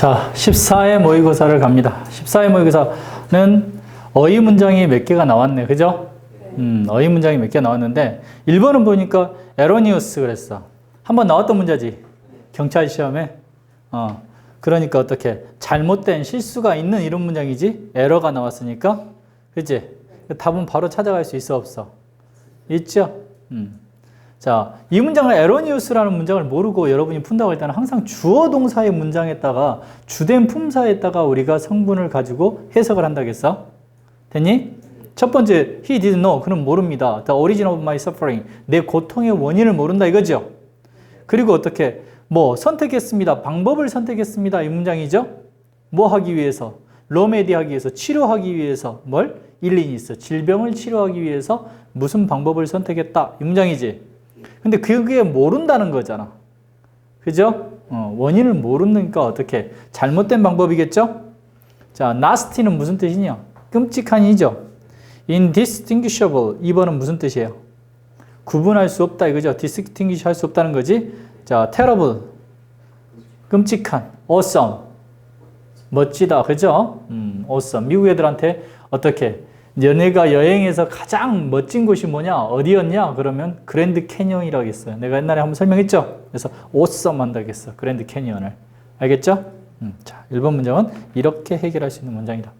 자, 14의 모의고사를 갑니다. 14의 모의고사는 어휘 문장이 몇 개가 나왔네. 그죠? 음, 어휘 문장이 몇 개 나왔는데 1번은 보니까 에로니우스 그랬어. 한번 나왔던 문제지. 경찰 시험에. 어. 그러니까 어떻게 잘못된 실수가 있는 이런 문장이지. 에러가 나왔으니까. 그지? 답은 바로 찾아갈 수 있어 없어? 있죠? 음. 자, 이 문장을 에로니우스라는 문장을 모르고 여러분이 푼다고 할 때는 항상 주어 동사의 문장에다가 주된 품사에다가 우리가 성분을 가지고 해석을 한다겠어? 됐니? 첫 번째, he didn't know. 그는 모릅니다. The origin of my suffering. 내 고통의 원인을 모른다 이거죠? 그리고 어떻게, 뭐, 선택했습니다. 방법을 선택했습니다. 이 문장이죠? 뭐 하기 위해서? 로메디 하기 위해서, 치료하기 위해서, 뭘? 일리니스. 질병을 치료하기 위해서 무슨 방법을 선택했다. 이 문장이지? 근데 그게 모른다는 거잖아. 그죠? 어, 원인을 모르니까 어떻게? 잘못된 방법이겠죠? 자, nasty는 무슨 뜻이냐? 끔찍한이죠? indistinguishable. 2번은 무슨 뜻이에요? 구분할 수 없다 이거죠? distinguish 할 수 없다는 거지? 자, terrible. 끔찍한. awesome. 멋지다. 그죠? 음, awesome. 미국 애들한테 어떻게? 너네가 여행에서 가장 멋진 곳이 뭐냐? 어디였냐? 그러면 그랜드 캐니언이라고 했어요. 내가 옛날에 한번 설명했죠? 그래서 awesome 한다고 했어. 그랜드 캐니언을. 알겠죠? 음, 자, 1번 문장은 이렇게 해결할 수 있는 문장이다.